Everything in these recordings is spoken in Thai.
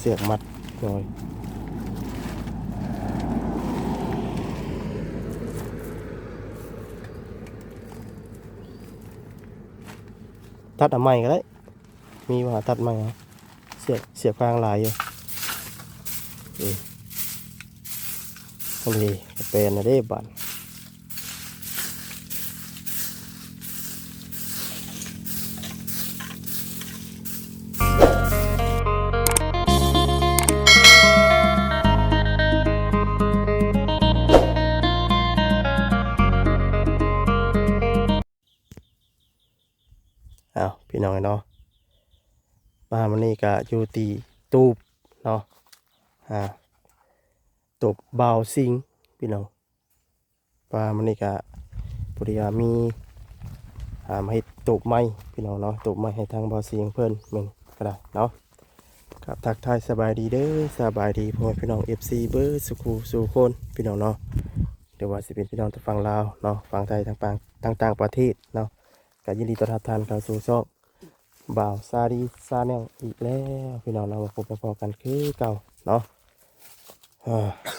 เสียบมัดหน่อยตัดเอาใหม่ก็ได้ มีว่าตัดใหม่เหรอเสียบเสียบกลางหลายอยู่นี่โอเคเป็นนะเด้บันอ้าว พี่น้องเนาะบ้ามันนี่ก็อยู่ตีตูบเนาะอ่าตูบเบาซิงพี่น้องบ้ามันนี่ก็พอดีว่ามีหามาให้ตูบไม้พี่น้องเนาะตูบไม้ให้ทางเบาซิงเพิ่นหนึ่งก็ได้เนาะกับทักทายสบายดีเด้อสบายดีพ่อพี่น้อง FC เบอร์สุขูสู่คนพี่น้องเนาะเดี๋ยวว่าสิเป็นพี่น้องทางฝั่งลาวเนาะฝั่งไทยทางต่างต่างต่างประเทศเนาะก็ยินดีต้อนรับท่านเข้าสู่ช่อง บ่าวซาดีซาแนลอีกแล้วพี่น้องเรามาพบมพอกันคือเก่าเนาะ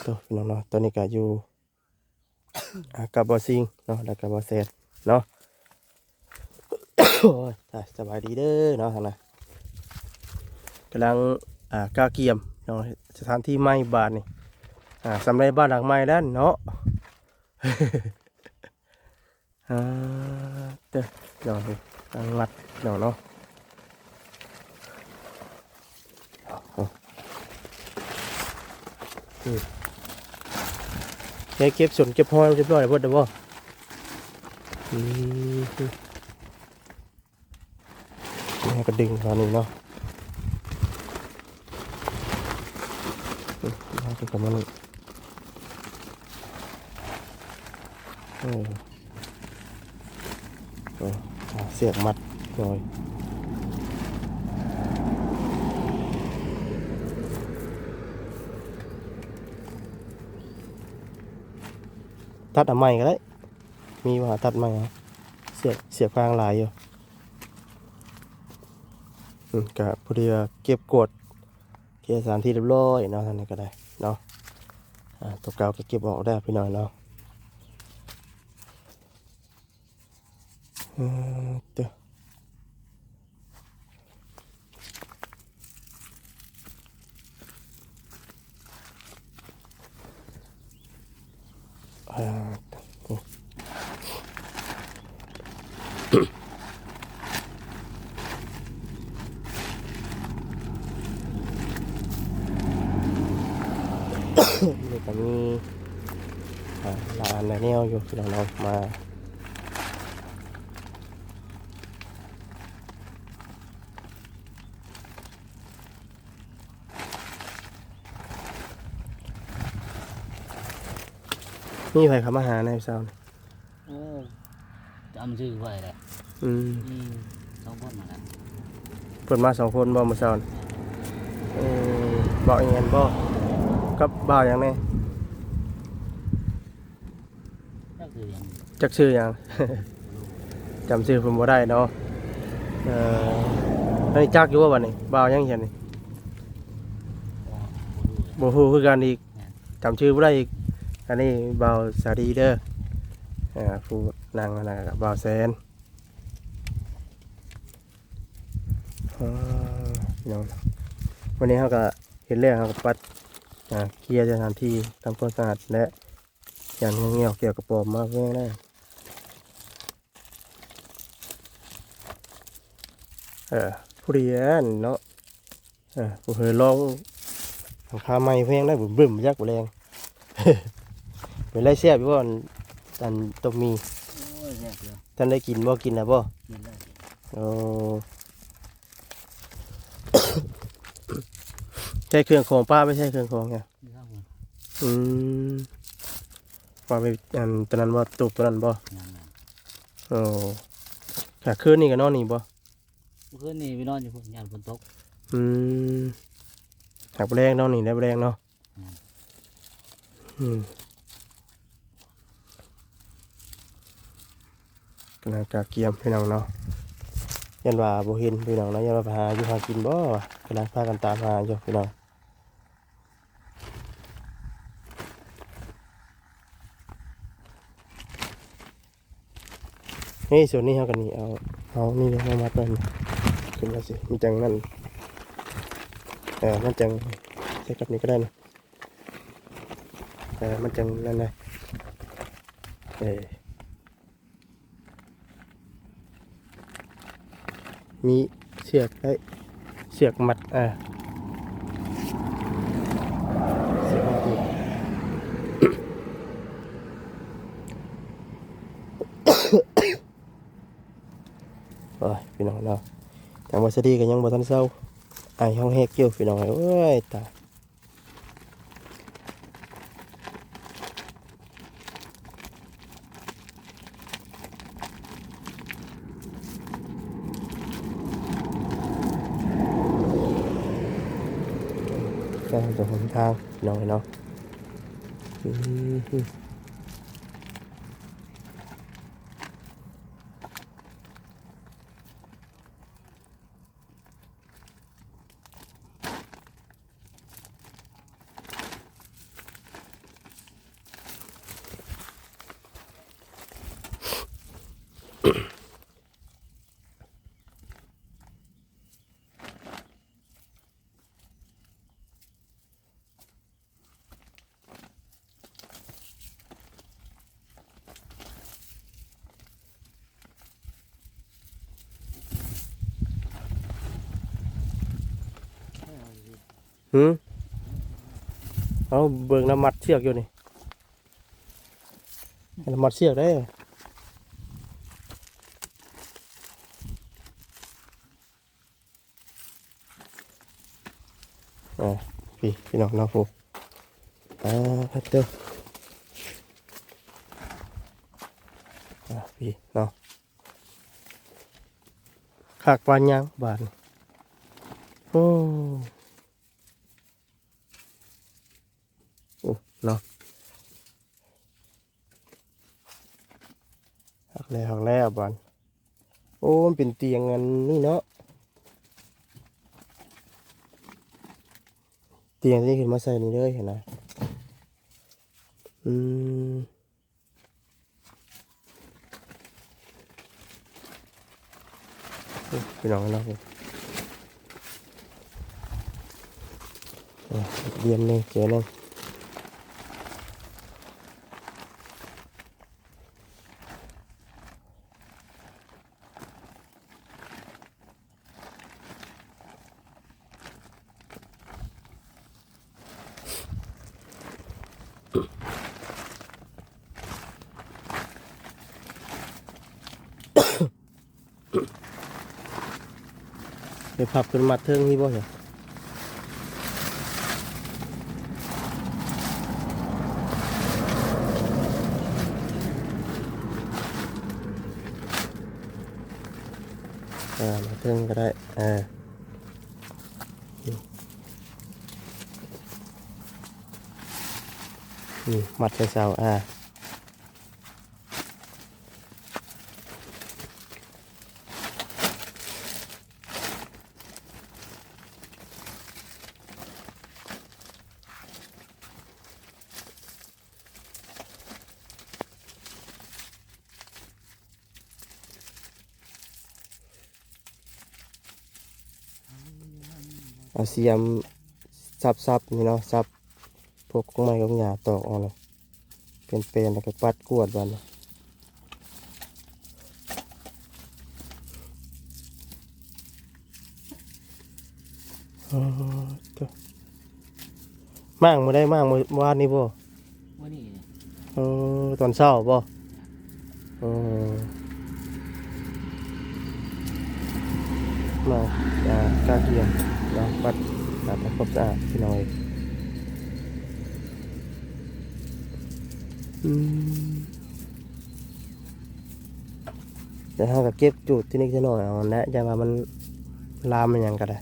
ตัวพี่น้องเนาะตอนนี้ก็อยู่กับบอซิงเนาะแล้วกับบอเซตเนาะสบายดีเด้อเนาะทางนั้นกำลังอ่ากาเกียมเนาะสถานที่ใหม่บ้านนี่อ่าสำหรับบ้านหลังใหม่ด้านเนาะอ่าเด้อเดี๋ยวดูตั้งรัดเดี๋ยวเนาะเอา อืมเก็บสนเก็บห้อยเรียบร้อยแล้วเพิ่นเด้อบ่อืมนี่ก็ดึงตอนนี้เนาะอืมเอาไปกับมันนี่เออเอออ่าเสียบมัดหน่อย ตัดเอาใหม่ก็ได้ มีว่าตัดใหม่เสียบเสียบกลางหลายอยู่กับพอดีเก็บกดเก็บสารที่เรียบร้อยเนาะท่านนี้ก็ได้เนาะตัวเก่าก็เก็บออกได้พี่น้อยเนาะเออเดี๋ยว เอ่อโอ้นี่ก็มีอ่าร้านแนวอยู่ที่เราเรามา นี่ใครเขามาหาในเช้านี่โอ้จำชื่อไว้เลยอืมอืมสองคนมาแล้วเปิดมาสองคนบ่มาเช้านี่เออบอกอย่างนั้นบ่กับบ่าวอย่างนี้ก็คืออย่างจักชื่ออย่างจำชื่อผมบ่ได้เนาะเอออันนี้จักอยู่ว่าวันนี้บ่าวยังเห็นนี่บ่รู้เลยบ่ฮู้คือกันอีกจำชื่อบ่ได้อีก อันนี้เบาสาดีเด้ออ่าผู้นั่งนะกับบ่าแสนพี่น้องวันนี้เขาก็เห็นเรื่องเขาก็ปัดเคลียร์สถานที่ทำความสะอาดและอย่างเงี้ยวเกี่ยวกับปอมมากแม่ได้เออผู้เรียนเนาะเออผู้เคยลองหลังคาไม้เพียงได้บุ่มบึ้มยักษ์แรง เป็นไรเสียบอยู่บ่อันอันต้มมีโอ้ยแซ่บเดียวท่านได้กินบ่กินนะบ่กินเลยโอ้ใช้เครื่องของป้าไม่ใช่เครื่องของไงนี่ครับผมอืมป้าไปอันตอนนั้นว่าตูบตอนนั้นบ่งานนั้นโอ้ค่ะคืนนี้ก็นอนนี่บ่เมื่อคืนนี้พี่นอนอยู่พุ่นยานฝนตกอืมหักแรงนอนนี่ได้แรงเนาะอืม อืม กำลังกาเกียมพี่น้องเนาะยันว่าโบเห็นพี่น้องเนาะยันว่าหาอยู่หากินบ่กำลังพากันตามหาอยู่พี่น้องเฮ้ยส่วนนี้เฮากันนี่เอาเอานี่เลยมามาเปิ้นขึ้นมาสิมันจังนั่นเออมันจังใช้กับนี้ก็ได้นะเออมันจังนั่นเลยเออ มีเสียกไอ้เสียกมัดอ่าเสือกมัดโอ้ยพี่น้องเนาะทางวัสดีกันยังบ่ทันเศร้าไอ้ห้องแหกเกี่ยวพี่น้องเอ้ยตายก็ ตรงหนทางพี่น้องเนาะ หืมเอาเบิ่งน้ำมัดเชือกอยู่นี่น้ำมัดเชือกได้อ่าพี่พี่น้องน้องผู้อ่าพัดเตอร์อ่าพี่น้องขากปานยางบานโอ้เนาะ หักแล้วหักแล้วบอลโอ้มันเป็นเตียงอันนี่เนาะเตียงที่ขึ้นมาใส่นี่เลยเห็นไหมอืมโอ้พี่น้องนาะอะเรียนหนึ่งเจอหนึ่งเดี๋ย วพับขึ้นมาเทิงนี่บ่เหรออ่ามาเทิงก็ได้อ่านี่นี่มัดใส่เสาอ่า เอาเสียมซับซับๆนี่เนาะซับพวกกงไม้กงหญ้าตอกเออกเนาะเป็นเป็นๆแล้วก็ปัดกวดบันเนาะอ๋อตัวมางมาได้มางมาวานนี่บ่ว่านี่เนี่ยเออตอนเช้าบ่เออมาอ่ากาเกียม เนาะปัดตัดให้ครบสะอาดพี่น้อยอืมเดี๋ยวเราก็เก็บจุดที่นี่ที่น้อยเอาละจะมามันลามมันยังก็ได้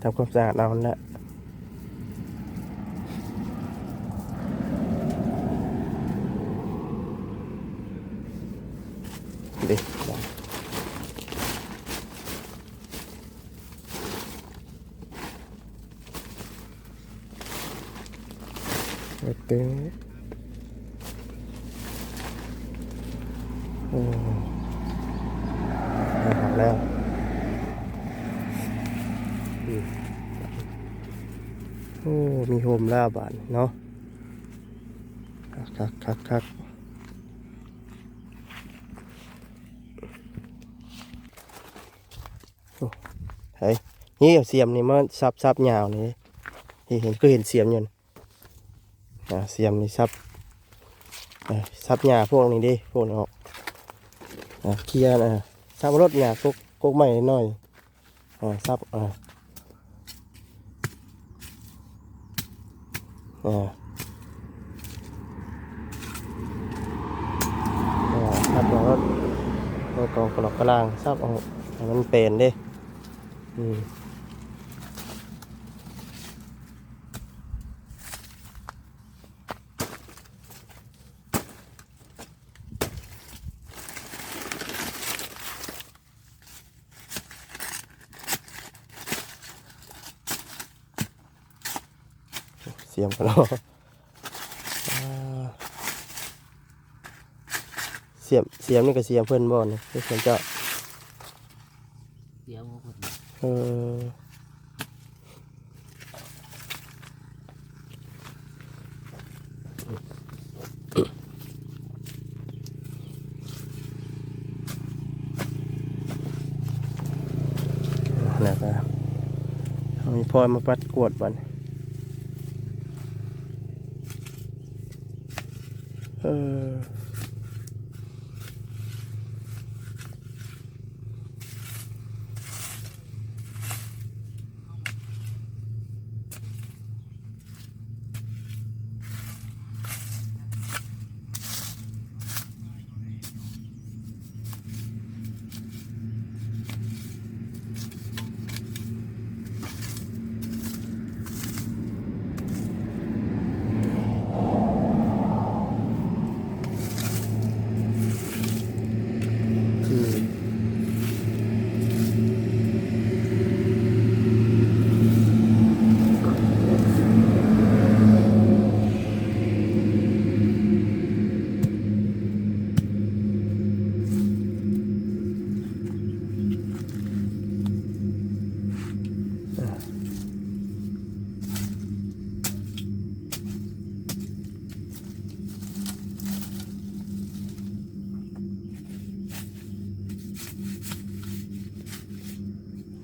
ทำความสะอาดเอาละดิ เด็กตึงโอ้เอาหักแล้วโอ้ มีโฮมล้วบานเนาะคักคักคักคักโอ้เฮ้ยนี่เอาเสียมนี่มันซับซับยาวนี่นี่เห็นก็เห็นเสียมอยู่น เสียมนี่ซับซับหญ้าพวกนี้ดิพวกนี้ออกเคลียร์นะซับรถหญ้ากกกกใหม่หน่อยซับอ่าอ่าซับรถรถกองกระหลอกกระลางซับเอาให้มันเป็นดิอืม เสี ยมกันเนาะอ่าเสียมเสียมนี่ก็เสียมเพื่อนบ่เนี่ยเสียมเจ้าเดี๋ยวพวกคนเออนะครับเอามีพลอยมาปัดกวดบัน เ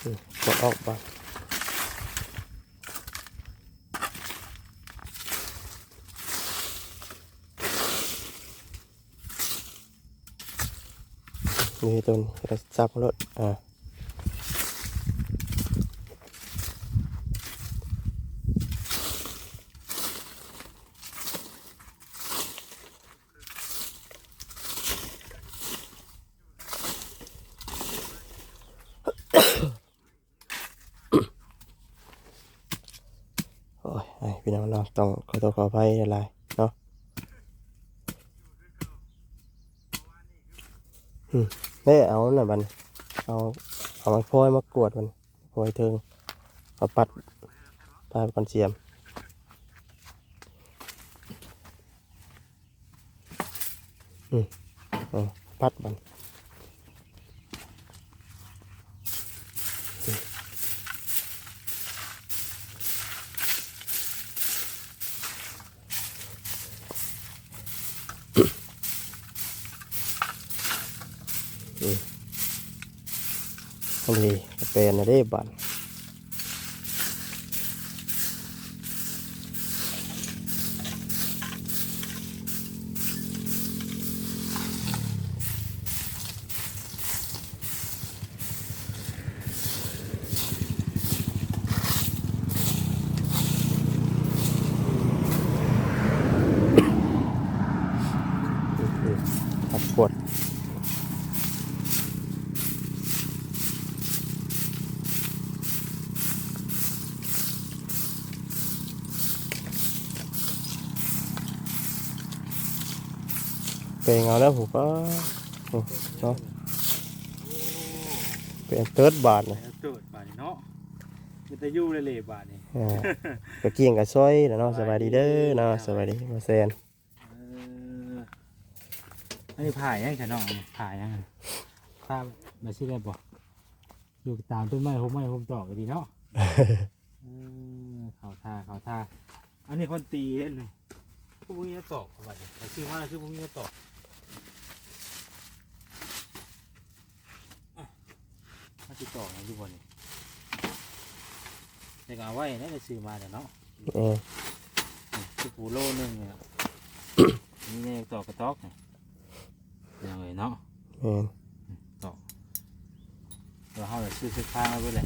เออก็ออกบ้าง มีต้นกระจับรถอ่าโอ้ยไอพี่น้องเนาต้องขอโทษขออภัยอะไรเนาะ อืมได้เอาหน่ะบันเอาเอาไม้พลอยมากวดมันพอยเทิงเอาปัดพายก่อนเสียมอืมเอาปัดมันโอ เป็นนะเด้บันปัดกด เปลงเอาแล้วผมก็โอ้เนาะเป็นเติร์ดบาทนะแล้วเกิดบาดนี่เนาะมันจะอยู่เลยๆบาดนี่อ่าก็เกี่ยงกับซอยแล้วเนาะสบายดีเด้อเนาะสบายดีมาแซนเอออันนี้ผ่ายังฉันน้องอันนี้ผ่ายังผ่ามาสิได้บ่อยู่ตามต้นไม้ผมไม้ผมตอกก็ดีเนาะเออเขาท่าเขาท่าอันนี้คนตีเล่นเลยพวกนี้จะตอกเข้าไปแต่ชื่อว่าชื่อพวกนี้จะตอกอะมาติดต่อนะทุกคนนี่แต่ก็เอาไว้นะจะซื้อมาแต่เนาะเออคือปูโลนึงเนี่ย นี่เนี่ยต่อกระต๊อกเนี่ยยังไงเนาะแม่นเราเขาจะซื้อเสื้อผ้ามาเพื่ออะไร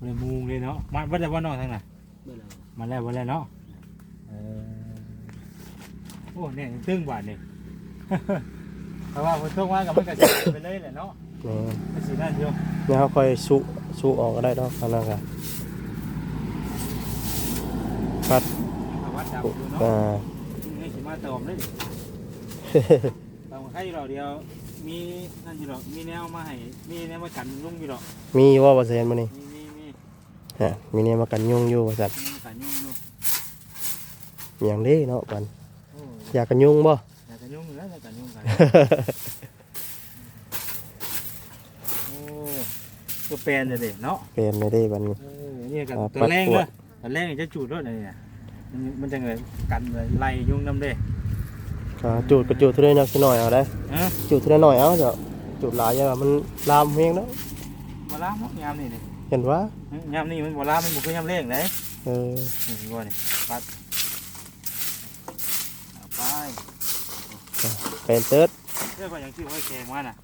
เลยมุงเลยเนาะมาว่าแต่ว่านอกทางไหนเมื่อไหร่มาแล้วมาแล้วเนาะเออโอ้เนี่ยยังตึ้งบาทนี่เพราะว่าคนตกมากับมันกระจายไปเลยแหละเนาะ แม่นมันสีนั่นอยู่แล้วเขาค่อยสุสุออกก็ได้ดอกอันนั้นก็ปัดเอาวัดดำอยู่เนาะอ่านี่สิมาเติมเลยตามใครเราเดียว มีนั่นอยู่หรอกมีแนวมาให้ มีแนวมากันลุงอยู่หรอกมีว่าบ่แซนมื้อนี้มีมีมีฮะมีเนี่ยมากันยุงอยู่ว่าซั่นมีกันยุ่งอยู่มีหยังเด้เนาะปันโอ้อยากกันยุงบ่อยากกันยุ่งอยู่แล้วอยากกันยุ่งกัน โอ้ ตัวแปลนเลยเด็เนาะเป็นไม่ได้บัดนี้ เออนี่กันอ่าตัวแรงปัดปวเลดยตัวแรงนี่จะจูดด้วยเนี่ยมันมันจะเงินกันเลยไล่ยุ่งน้ำเด้ก็จูดก็จูดเท่านี้นักสิหน่อยเอาได้ฮะจูดเท่านี้หน่อยเอาเจ้าจูดหลายอย่างมันลามเฮงเนาะมาล้างมั้งยามนี่นี่เห็นว่ายามนี่มันบ่ล้างมันบ่คือยามเร่งเลยเออนี่บ่นี่ปัดเอาไปเป็นเติร์ดเรื่องว่าอย่างที่ห้อยแขงมาน่ะ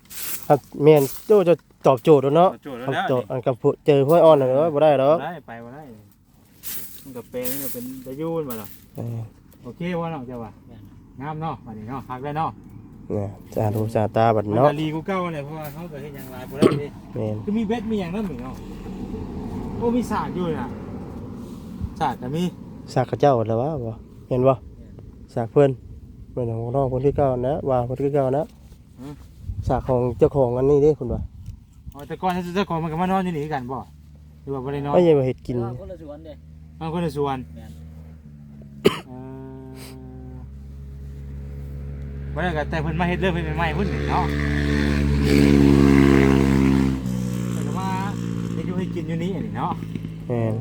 ครับแม่นโจ้จะ ตอบโจทย์แล้วเนาะเอาโจทย์แล้วคำแล้วโจทย์อันกับผู้เจอห้วยอ่อนน่ะเนาะบ่ได้ดอกได้ไปบ่ได้มันก็เป็นมันก็เป็นตะยุ่นมาล่ะเออโอเคว่าเนาะเจ้าว่างามเนาะบัดนี้เนาะพักได้เนาะเนี่ยจาดูจาตาบัดมันเนาะก็รีกูเก่าเนี่ยเพราะว่าเขาก็เฮ็ดหยังหลายบ่ได้เดิแม่นคือมีเบ็ดมีหยังนำหนึ่งเนาะโอ้มีสากอยู่น่ะสากก็มีสากเขาเจ้าแล้ววะบ่เห็นบ่สากเพิ่นเพิ่นของน้องคนที่เก่านะว่าคนที่เก่านะสากของเจ้าของอันนี้เด้คุณว่า อ๋อแต่ก่อนเจ้าของมันก็มานอนอยู่นี่กันบ่หรือว่าบ่ได้นอนไม่ใช่มาเฮ็ดกินแต่ว่าคนละสวนเด้นอนคนละส่วนแม่นเออบ่ได้ก็แต่เพิ่นมาเฮ็ดเรื่องเพิ่นใหม่ๆเพิ่นนี่เนาะแต่ก็มาเฮ็ดอยู่ให้กินอยู่นี่อันนี้เนาะ แม่น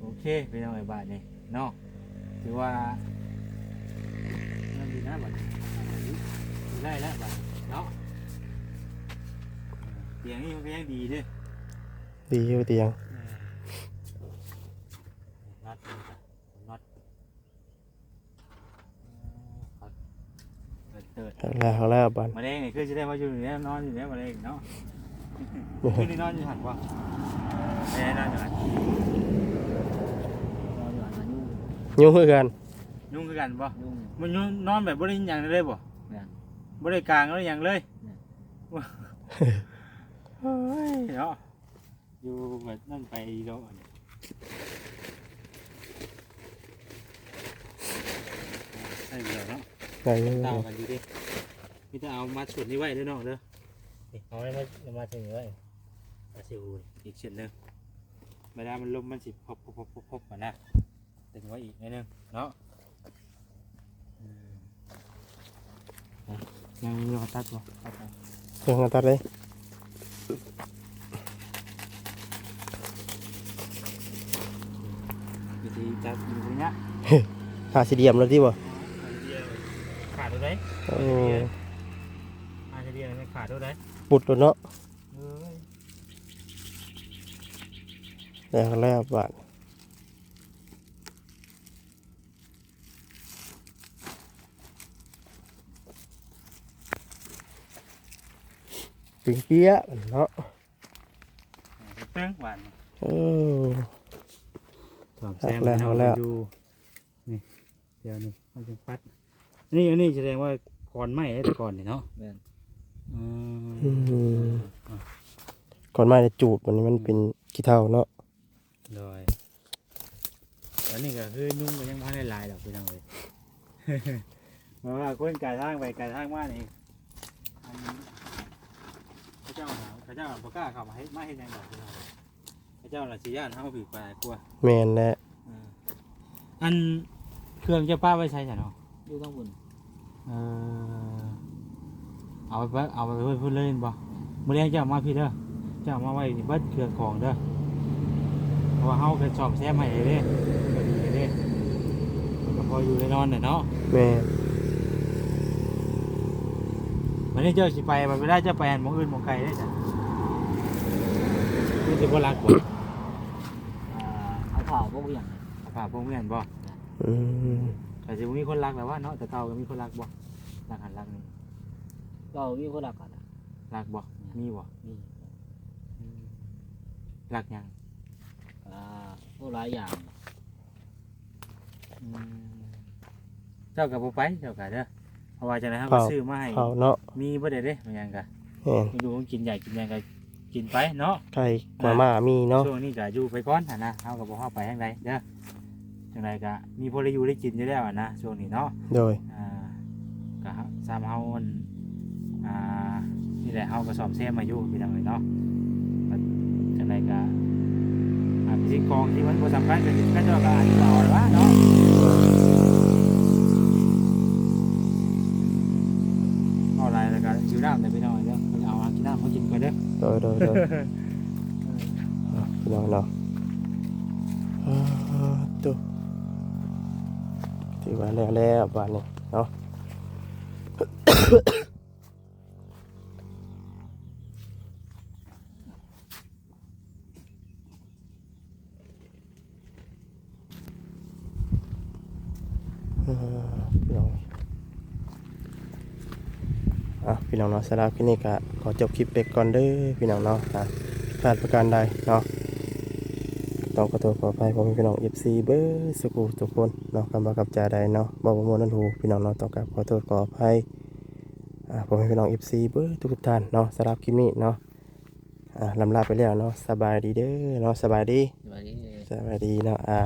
โอเคไปเอาไอ้บาทนี่เนาะถือว่านั่นดีนะบัดได้แล้วบัด เนาะเตียงนี่มันก็ยังดีเด้วยดีอยู่เตียงน็อตนี่จ้ะน็อตเติร์ดเอาแล้วเอาแล้วบัดมาเด้งนี่คือจะได้มาอยู่เนี่ยนอนอยู่เนี่ยมาเด้งเนาะคือนี่นอนอยู่หันวะไม่ได้นอนอยู่หันรออยู่อันนั้นยุ่งยุ่งคือกัน ยุ่งคือกันปะยุ่งมันยุ่งนอนแบบบริยังเลยปะแม่นบริกลางแล้วยังเลยเนี่ยเฮ้ยเนาะอยู่แบบนั่นไปโดนใช่เดียวเนาะได้อยู่เต่ากันอยู่ดิมีแต่เอามาส่วนนี้ไว้ด้วยเนาะเด้อนี่เอาไว้มามาถึงไว้มาสิอูอีกเช่นหนึงเวลามันลมมันสิพบพบพบพบพบมานะ ตึงไว้อีกนิดนึงเนาะอืม อะยังมีเขาตัดบ่ตัดไปเรื่องตัดเลยวิธีจับอยู่ตรงเนี้ยหาสีเดียมแล้วที่บ่ขาดตัวไหนเอออาจจะเรียนขาดตัวไหนปุดแล้วเนาะเอ้ยแล้วแล้วบาด ปิงเปี้ยะเนาะเป้งหวานเออถอดแซมแล้วเอาแล้ว ดูนี่เดี๋ยวนี่มันจะปัดนี่อันนี้แสดงว่าก่อนไหมแต่ก่อนนี่เนาะแม่น อืมอืมก่อนมาจะจูดวันนี้มันเป็นขี้เท่าเนาะโดยอนนี้ก็คือยุ่งก็ยังพันหลายๆดอกพี่น้องเลย เพราะว่าคนกายทางไปกายทางมานี่อันพระ เจ้าน่ะพระเจ้าบ่กล้าเข้ามาให้มาเฮ็ดหยังดอกพี่น้องเอ้ยพระเจ้าน่ะสิย่านเฮาผิดไปกลัวแม่นแหละอ่าอันเครื่องเจะป้าไว้ใช้จ้ะเนาะอยู่ข้างบนเออเอาไปเอาไปเพิ่นพูดเล่นบ่มื้อแรกจะเอามาพี่เด้อจะเอามาไว้เบิดเครื่องของเด้อเพราะว่าเฮาก็ชอบแซมให้เด้ก็ดีเด้มันก็พออยู่ได้นอนน่ะเนาะแม่น วันนี้เจ้าสิไปมันไม่ได้เจะไปอันหมองอื่นหมองไกลได้จ้ะนี่สิบ่รักบ่อ่าเอาเผาพวกอย่างเอาผ้าพวกเมียนบ่อืมแต่สิบ่มีคนรักแล้วว่าเนาะแต่เก่าก็มีคนรักบ่รักหันรักนี่ก็มีคนรักกันนะรักบ่มีบ่มีอืมรักหยังอ่าพวกหลายอย่างอืมเจ้าก็บ่ไปเจ้าก็เด้อเพ ราะว่าจังได๋เฮาก็ซื้อมาให้เขาเนาะมีบ่ได้เด้มันหยังก็แม่นไม่รู้ว่ากินใหญ่กินหยังก็กินไปเนาะไก่มาม่ามีเนาะช่วงนี้ก็อยู่ไปก่อนหั่นนะเฮาก็บ่ฮอดไปทางใดเด้อจังไดก็มีพอได้อยู่ได้กินอยู่แล้วอะนะช่วงนี้เนาะ โดย อ่าก็ฮะสามเฮามันอ่านี่แหละเฮาก็สอบเซมมาอยู่พี่น้องเอ้ยเนาะก็จังไดก็อ่าสิ่งของที่มันบ่สำคัญก็คือก็เจ้าก็อาจจะเอาละเนาะเอาอะไรแล้วก็อยู่ น้ำแต่พี่น้องเอ้ยเด้อเพิ่นเอามากินน้ำมากินก่อนเด้อโดยโดยโดยอะพี่น้องเนาะอ่าตัวถือว่าแล้วแล้วบ้านนี้เนาะ อ่าพี่น้องอะพี่ น้องเนาะสำหรับคลิปนี้ก็ขอจบคลิปไปก่อนเด้อพี่น้องเนาะอะพลาดประการใดเนาะต้องขอโทษขออภัยผมพี่น้อง FC เบอร์สกูทุกคนเนาะคำว่ากับจาใดเนาะบอกว่าโมนันหูพี่น้องเนาะต้องกราบขอโทษขออภัยอะผมพี่น้อง FC เบอร์ทุกๆท่านเนาะสำหรับคลิปนี้เนาะอะลำลาไปแล้วเนาะสบายดีเด้อเนาะสบายดีแบบนี้สบายดีเนาะอ่า